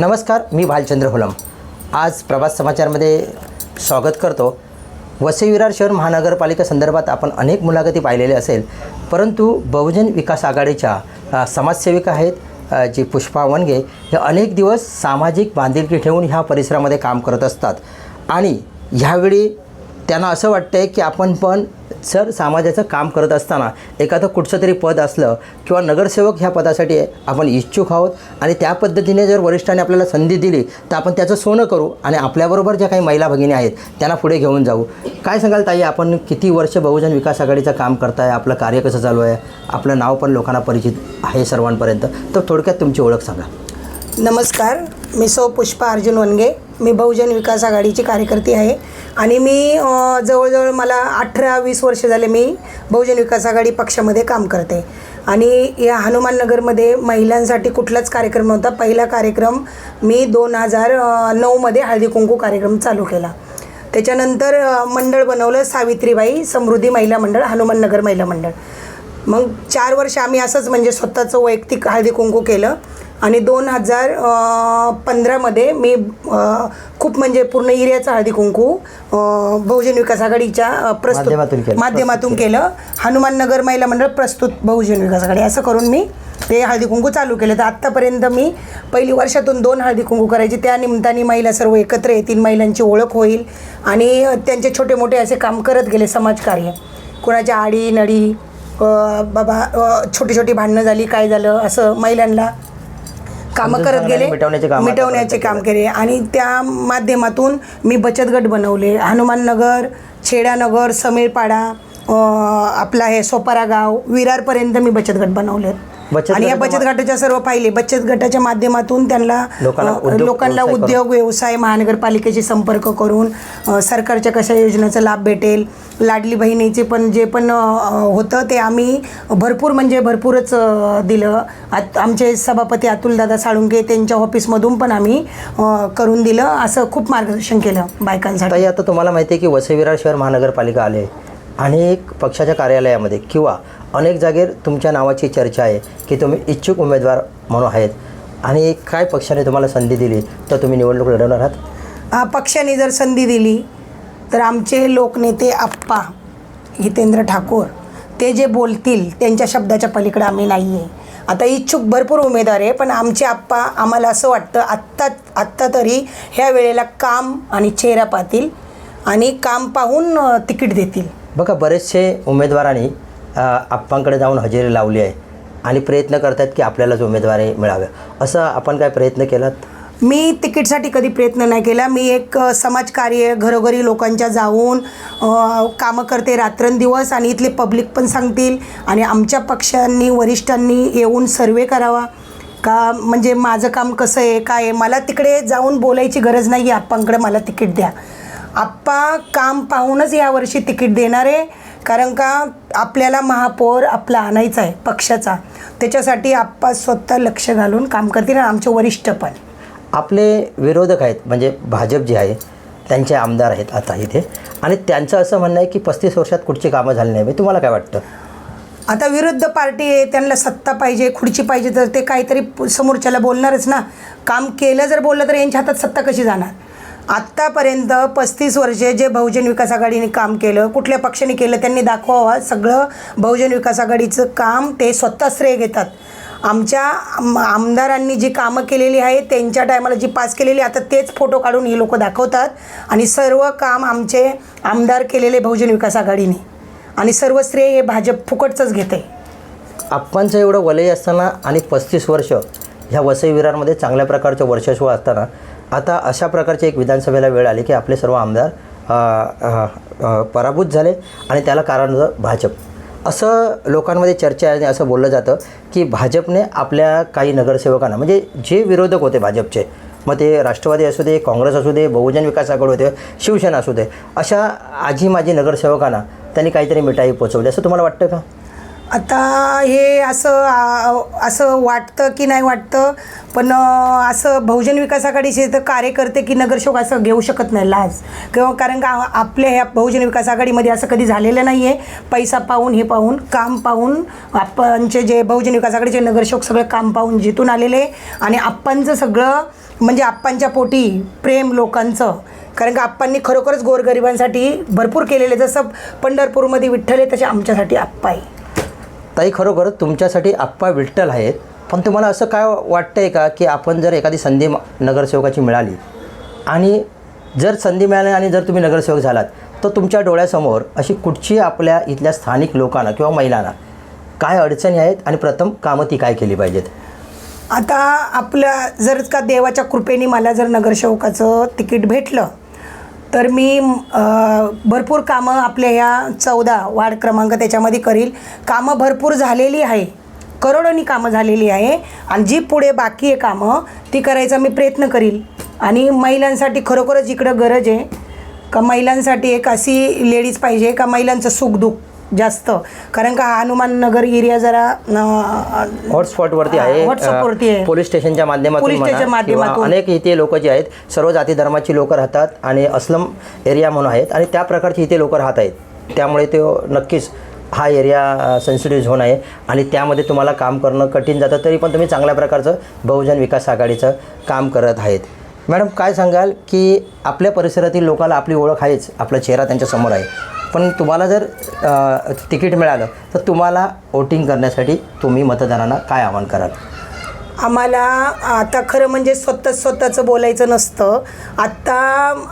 नमस्कार मी भालचंद्र होलम. आज प्रभात समाचारमध्ये स्वागत करतो. वसई विरार शहर महानगरपालिका संदर्भात आपण अनेक मुलाखती पाहिलेल्या असेल परंतु बहुजन विकास आघाडीच्या समाजसेविका आहेत जी पुष्पा वनगे हे अनेक दिवस सामाजिक बांधिलकी ठेवून ह्या परिसरामध्ये काम करत असतात. आणि ह्यावेळी त्यांना असं वाटतं आहे की आपण पण सर समाजाचं काम करत असताना एखादं कुठचं तरी पद असलं किंवा नगरसेवक ह्या पदासाठी आपण इच्छुक आहोत आणि त्या पद्धतीने जर वरिष्ठांनी आपल्याला संधी दिली तर आपण त्याचं सोनं करू आणि आपल्याबरोबर ज्या काही महिला भगिनी आहेत त्यांना पुढे घेऊन जाऊ. काय सांगाल ताई आपण किती वर्ष बहुजन विकास आघाडीचं काम करताय आपलं कार्य कसं चालू आहे आपलं नाव पण लोकांना परिचित आहे सर्वांपर्यंत तर थोडक्यात तुमची ओळख सांगा. नमस्कार मी सौ पुष्पा अर्जुन वनगे मी बहुजन विकास आघाडीची कार्यकर्ती आहे. आणि मी जवळजवळ मला अठरा वीस वर्ष झाले मी बहुजन विकास आघाडी पक्षामध्ये काम करते. आणि या हनुमाननगरमध्ये महिलांसाठी कुठलाच कार्यक्रम नव्हता. पहिला कार्यक्रम मी दोन हजार नऊमध्ये हळदी कुंकू कार्यक्रम चालू केला. त्याच्यानंतर मंडळ बनवलं सावित्रीबाई समृद्धी महिला मंडळ हनुमाननगर महिला मंडळ. मग चार वर्ष आम्ही असंच म्हणजे स्वतःचं वैयक्तिक हळदी कुंकू केलं. आणि दोन हजार पंधरामध्ये मी खूप म्हणजे पूर्ण एरियाचं हळदी कुंकू बहुजन विकास आघाडीच्या. प्रस्तुत माध्यमातून केलं. हनुमान नगर महिला मंडळ प्रस्तुत बहुजन विकास आघाडी. असं करून मी ते हळदी कुंकू चालू केलं. तर आत्तापर्यंत मी पहिली वर्षातून दोन हळदी कुंकू करायची. त्या निमित्ताने महिला सर्व एकत्र येतील महिलांची ओळख होईल आणि त्यांचे छोटे मोठे असे काम करत गेले समाजकार्य. कोणाच्या आडी नडी बाबा छोटी छोटी भांडणं झाली काय झालं असं महिलांना कामं करत गेले मिटवण्याचे काम मिटवण्याचे आतापर्यंत काम केले. आणि त्या माध्यमातून मी बचत गट बनवले. हनुमान नगर छेडानगर समीरपाडा आपला हे सोपारा गाव विरारपर्यंत मी बचत गट बनवले आणि या बचत गटाच्या सर्व पाहिले बचत गटाच्या माध्यमातून त्यांना लोकांना उद्योग- व्यवसाय महानगरपालिकेशी संपर्क करून सरकारच्या कशा योजनेचा लाभ भेटेल लाडली बहिणीचे पण जे पण होतं ते आम्ही भरपूर म्हणजे भरपूरच दिलं. आत आमचे सभापती अतुलदादा साळुंके त्यांच्या ऑफिसमधून पण आम्ही करून दिलं. असं खूप मार्गदर्शन केलं बायकांसाठी. आता तुम्हाला माहिती आहे की वसई विरार शहर महानगरपालिका आले अनेक पक्षाच्या कार्यालयामध्ये किंवा अनेक जागेवर तुमच्या नावाची चर्चा आहे की तुम्ही इच्छुक उमेदवार म्हणून आहेत. आणि काय पक्षाने तुम्हाला संधी दिली? तर तुम्ही निवडणूक लढवणार आहात? पक्षाने जर संधी दिली तर आमचे लोकनेते आप्पा हितेंद्र ठाकूर ते जे बोलतील त्यांच्या शब्दाच्या पलीकडे आम्ही नाही आहे आता इच्छुक भरपूर उमेदवार आहे पण आमचे आप्पा आम्हाला असं वाटतं आत्ता आत्ता तरी ह्या वेळेला काम आणि चेहरा पाहतील आणि काम पाहून तिकीट देतील. बघा बरेचसे उमेदवारांनी आप्पांकडे जाऊन हजेरी लावली आहे आणि प्रयत्न करतात की आपल्यालाच उमेदवारी मिळाव्या असं आपण काय प्रयत्न केलात? मी तिकीटसाठी कधी प्रयत्न नाही केला. मी एक समाजकार्य घरोघरी लोकांच्या जाऊन कामं करते रात्रंदिवस आणि इथले पब्लिक पण सांगतील आणि आमच्या पक्षांनी वरिष्ठांनी येऊन सर्वे करावा. का म्हणजे माझं काम कसं आहे काय आहे? मला तिकडे जाऊन बोलायची गरज नाही आहे. आप्पांकडे मला तिकीट द्या. आप्पा काम पाहूनच यावर्षी तिकीट देणार. आहे कारण का आपल्याला महापौर आपला आणायचा आहे पक्षाचा. त्याच्यासाठी आप्पा स्वतः लक्ष घालून काम करतील आणि आमचे वरिष्ठ पण. आपले विरोधक आहेत म्हणजे भाजप जे आहे त्यांचे आमदार आहेत आता इथे. आणि त्यांचं असं म्हणणं आहे की पस्तीस वर्षात कुठची कामं झाली नाही. तुम्हाला काय वाटतं? आता विरुद्ध पार्टी आहे त्यांना सत्ता पाहिजे खुर्ची पाहिजे तर ते काहीतरी समोरच्याला बोलणारच ना. काम केलं जर बोललं तर यांच्या हातात सत्ता कशी जाणार? आत्तापर्यंत पस्तीस वर्षे जे बहुजन विकास आघाडीने काम केलं कुठल्या पक्षाने केलं त्यांनी दाखवावा सगळं बहुजन विकास आघाडीचं काम ते स्वतः श्रेय घेतात. आमच्या आमदारांनी जी कामं केलेली आहे त्यांच्या टायमाला जी पास केलेली आता तेच फोटो काढून ही लोक दाखवतात आणि सर्व काम आमचे आमदार केलेले बहुजन विकास आघाडीने. आणि सर्व श्रेय हे भाजप फुकटचंच घेते. आप्पांचं एवढं वलय असताना आणि पस्तीस वर्ष ह्या वसई विरारमध्ये चांगल्या प्रकारचं वर्चस्व असताना आता अशा प्रकारचे एक विधानसभेला वेळ आली की आपले सर्व आमदार पराभूत झाले आणि त्याला कारण होतं भाजप. असं लोकांमध्ये चर्चा आहे आणि असं बोललं जातं की भाजपने आपल्या काही नगरसेवकांना म्हणजे जे विरोधक होते भाजपचे मग ते राष्ट्रवादी असू दे काँग्रेस असू दे बहुजन विकास आघाडी होते शिवसेना असू दे अशा आजी माजी नगरसेवकांना त्यांनी काहीतरी मिठाई पोचवली. असं तुम्हाला वाटतं का? आता हे असं असं वाटतं की नाही वाटतं पण असं बहुजन विकास आघाडीचे तर कार्यकर्ते की नगरसेवक असं घेऊ शकत नाही लाज. किंवा कारण का आपल्या ह्या बहुजन विकास आघाडीमध्ये असं कधी झालेलं नाही आहे पैसा पाहून हे पाहून काम पाहून आपणचे जे बहुजन विकास आघाडीचे नगरसेवक सगळं काम पाहून जिथून आलेले. आणि आप्पांचं सगळं म्हणजे आप्पांच्या पोटी प्रेम लोकांचं. कारण का आप्पांनी खरोखरच गोरगरिबांसाठी भरपूर केलेले जसं पंढरपूरमध्ये विठ्ठल आहे तसे आमच्यासाठी आप्पा आहे. ताई खरोखर तुमच्यासाठी आप्पा विठ्ठल आहेत. पण तुम्हाला असं काय वाटतंय का की आपण जर एखादी संधी म- नगरसेवकाची मिळाली आणि जर संधी मिळाली आणि जर तुम्ही नगरसेवक झालात तर तुमच्या डोळ्यासमोर अशी कुठची आपल्या इथल्या स्थानिक लोकांना किंवा महिलांना काय अडचणी आहेत आणि प्रथम कामं ती काय केली पाहिजेत? आता आपल्या जर का देवाच्या कृपेने मला जर नगरसेवकाचं तिकीट भेटलं तर मी भरपूर कामं आपल्या ह्या चौदा वार्ड क्रमांक त्याच्यामध्ये करील. कामं भरपूर झालेली आहे. करोडोनी कामं झालेली आहे. आणि जी पुढे बाकी आहे कामं ती करायचा मी प्रयत्न करील. आणि महिलांसाठी खरोखरच इकडं गरज आहे. का महिलांसाठी एक अशी लेडीज पाहिजे का महिलांचं सुखदुःख? जास्त. कारण का हा हनुमान नगर एरिया जरा हॉटस्पॉटवरती आहे. आहे. पोलीस स्टेशनच्या माध्यमातून पोलीस म्हणा स्टेशनच्या किंवा माध्यमातून. अनेक इथे लोक जे आहेत सर्व जाती धर्माची लोक राहतात आणि अस्लम एरिया म्हणून आहेत आणि त्या प्रकारची इथे लोक राहत आहेत. त्यामुळे ते नक्कीच हा एरिया सेन्सिटिव्ह झोन आहे आणि त्यामध्ये तुम्हाला काम करणं कठीण जातं. तरी पण तुम्ही चांगल्या प्रकारचं बहुजन विकास आघाडीचं काम करत आहेत. मॅडम काय सांगाल की आपल्या परिसरातील लोकांना आपली ओळख आहेच. आपला चेहरा त्यांच्यासमोर आहे. पण तुम्हाला जर तिकीट मिळालं तर तुम्हाला वोटिंग करण्यासाठी तुम्ही मतदारांना काय आवाहन कराल? आम्हाला आता खरं म्हणजे स्वतः स्वतःचं बोलायचं नसतं. आत्ता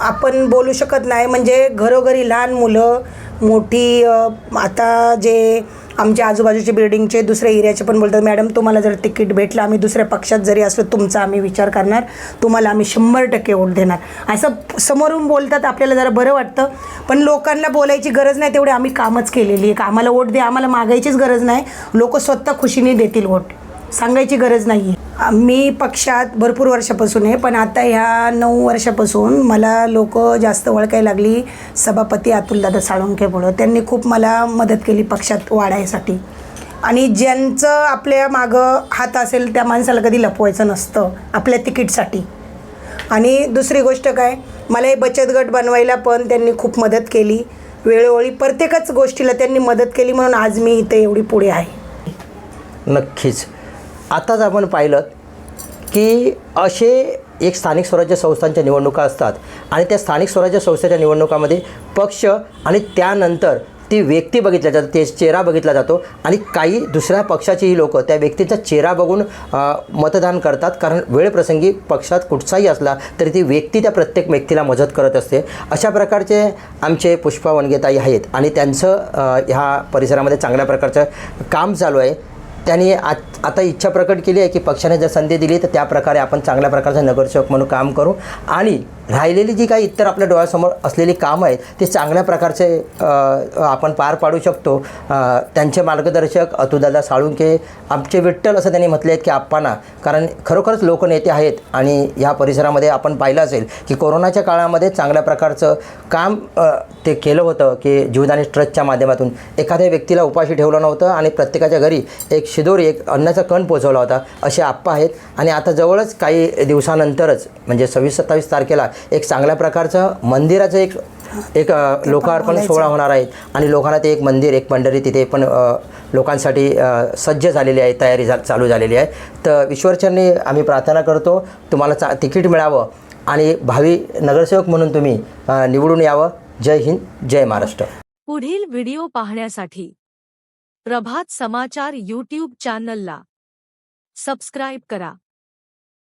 आपण बोलू शकत नाही म्हणजे घरोघरी लहान मुलं मोठी आता जे आमच्या आजूबाजूचे बिल्डिंगचे दुसऱ्या एरियाचे पण बोलतात मॅडम तुम्हाला जर तिकीट भेटलं आम्ही दुसऱ्या पक्षात जरी असलो तुमचा आम्ही विचार करणार तुम्हाला आम्ही शंभर टक्के वोट देणार. असं समोरून बोलतात आपल्याला जरा बरं वाटतं. पण लोकांना बोलायची गरज नाही तेवढी आम्ही कामच केलेली आहे. का आम्हाला वोट दे आम्हाला मागायचीच गरज नाही. लोक स्वतः खुशीने देतील वोट. सांगायची गरज नाही आहे मी पक्षात भरपूर वर्षापासून आहे पण आता ह्या नऊ वर्षापासून मला लोक जास्त ओळखायला लागली. सभापती अतुलदादा साळुंखेपुढं. त्यांनी खूप मला मदत केली पक्षात वाढायसाठी. आणि ज्यांचं आपल्या मागं हात असेल त्या माणसाला कधी लपवायचं नसतं आपल्या तिकीटसाठी. आणि दुसरी गोष्ट काय मला हे बचत गट बनवायला पण त्यांनी खूप मदत केली. वेळोवेळी प्रत्येकच गोष्टीला त्यांनी मदत केली म्हणून आज मी इथे एवढी पुढे आहे. नक्कीच. आताच आपण पाहिलं की असे एक स्थानिक स्वराज्य संस्थांच्या निवडणुका असतात आणि त्या स्थानिक स्वराज्य संस्थेच्या निवडणुकामध्ये पक्ष आणि त्यानंतर ती व्यक्ती बघितल्या जाते ते चेहरा बघितला जातो आणि काही दुसऱ्या पक्षाचीही लोक त्या व्यक्तीचा चेहरा बघून मतदान करतात. कारण वेळप्रसंगी पक्षात कुठचाही असला तरी ती व्यक्ती त्या प्रत्येक व्यक्तीला मदत करत असते. अशा प्रकारचे आमचे पुष्पा वनगेताई आहेत आणि त्यांचं ह्या परिसरामध्ये चांगल्या प्रकारचं काम चालू आहे. त्यांनी आत आता इच्छा प्रकट केली आहे की पक्षाने जर संधी दिली तर त्या प्रकारे आपण चांगल्या प्रकारचा नगरसेवक म्हणून काम करू. आणि राहिलेली जी काही इतर आपल्या डोळ्यासमोर असलेली कामं आहेत ते चांगल्या प्रकारचे आपण पार पाडू शकतो. त्यांचे मार्गदर्शक अतुदादा साळुंके आमचे विठ्ठल असं त्यांनी म्हटले आहेत की आप्पांना. कारण खरोखरच लोकनेते आहेत आणि ह्या परिसरामध्ये आपण पाहिलं असेल की कोरोनाच्या काळामध्ये चांगल्या प्रकारचं काम ते केलं होतं की जीवदानी ट्रस्टच्या माध्यमातून. एखाद्या व्यक्तीला उपाशी ठेवलं नव्हतं आणि प्रत्येकाच्या घरी एक शिदोरी एक अन्नाचा कण पोचवला होता असे आप्पा आहेत. आणि आता जवळच काही दिवसानंतरच म्हणजे सव्वीस सत्तावीस तारखेला एक चांगल्या प्रकारचं मंदिराचं एक एक लोकार्पण. सोहळा होणार आहेत आणि लोकांना ते एक मंदिर एक पंढरी तिथे पण लोकांसाठी अ, सज्ज झालेली आहे तयारी झा चालू झालेली आहे. तर ईश्वरचरणी आम्ही प्रार्थना करतो तुम्हाला चा तिकीट मिळावं आणि भावी नगरसेवक म्हणून तुम्ही निवडून यावं. जय हिंद जय महाराष्ट्र. पुढील व्हिडिओ पाहण्यासाठी प्रभात समाचार यूट्यूब चॅनलला सबस्क्राईब करा.